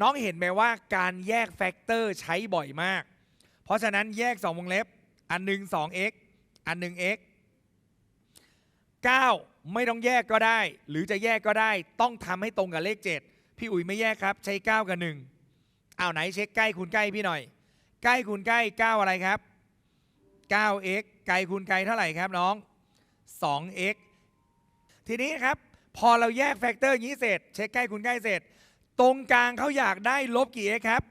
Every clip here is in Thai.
น้องเห็นไหมว่าการแยกแฟกเตอร์ใช้บ่อยมาก เพราะฉะนั้นแยก 2 วงเล็บ อันหนึ่ง 2x อันหนึ่ง x 9 ไม่ต้องแยกก็ได้ หรือจะแยกก็ได้ ต้องทำให้ตรงกับเลข 7 พี่อุ๋ยไม่แยกครับ ใช้ 9 กับ1อ้าวไหนเช็คใกล้คูณใกล้พี่หน่อย ใกล้คูณใกล้ 9 อะไรครับ 9x ไกลคูณไกลเท่าไหร่ครับน้อง 2x ทีนี้ครับ พอเราแยกแฟกเตอร์อย่างนี้เสร็จ เช็คใกล้คูณใกล้เสร็จ ตรงกลางเขาอยากได้ลบกี่ x ครับ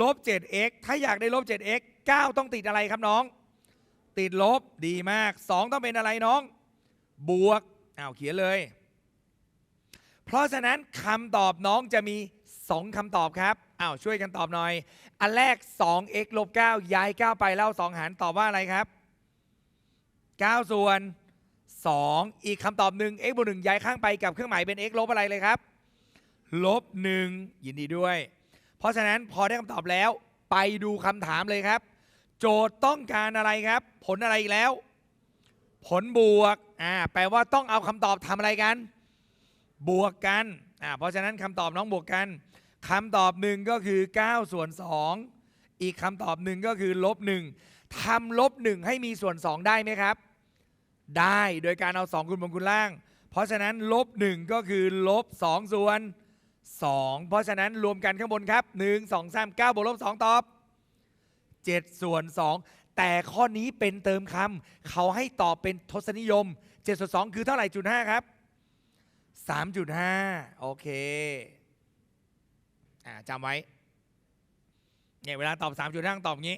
ลบ 7x ถ้าอยากได้ลบ 7x 9 ต้องติดอะไรครับน้อง ติดลบดีมาก 2 ต้องเป็นอะไรน้อง บวกอ้าวเขียนเลย เพราะฉะนั้นคำตอบน้องจะมี 2คำตอบครับอ้าวช่วยกันตอบหน่อย อันแรก 2x ลบ 9 ย้าย 9 ไปแล้ว2หารตอบว่าอะไรครับ 9 ส่วน 2 อีกคำตอบหนึ่ง x บวก1ย้ายข้างไปกับเครื่องหมายเป็น x ลบอะไรเลยครับ ลบ1ยินดีด้วย เพราะฉะนั้นพอได้คำตอบแล้ว ไปดูคำถามเลยครับ โจทย์ต้องการอะไรครับ ผลอะไรอีกแล้ว ผลบวกอ่าแปลว่าต้องเอาคำตอบทำอะไรกัน บวกกันอ่าเพราะฉะนั้นคำตอบน้องบวกกันคำตอบหนึ่งก็คือ 9 ส่วน 2 อีกคำตอบหนึ่งก็คือลบ1ทำลบ1ให้มีส่วน 2 ได้ไหมครับ ได้โดยการเอา 2 คูณบนคูณล่าง เพราะฉะนั้นลบ1ก็คือลบ2ส่วน2 เพราะฉะนั้นรวมกันข้างบนครับ 1 2 3 9บวกลบ2ตอบ 7 ส่วน 2 แต่ข้อนี้เป็นเติมคำเขาให้ตอบเป็นทศนิยม 7 ส่วน 2 คือเท่าไหร่จุด5ครับ 3.5 โอเคอ่าจำไว้เนี่ยเวลาตอบ 3.5ต้องตอบงี้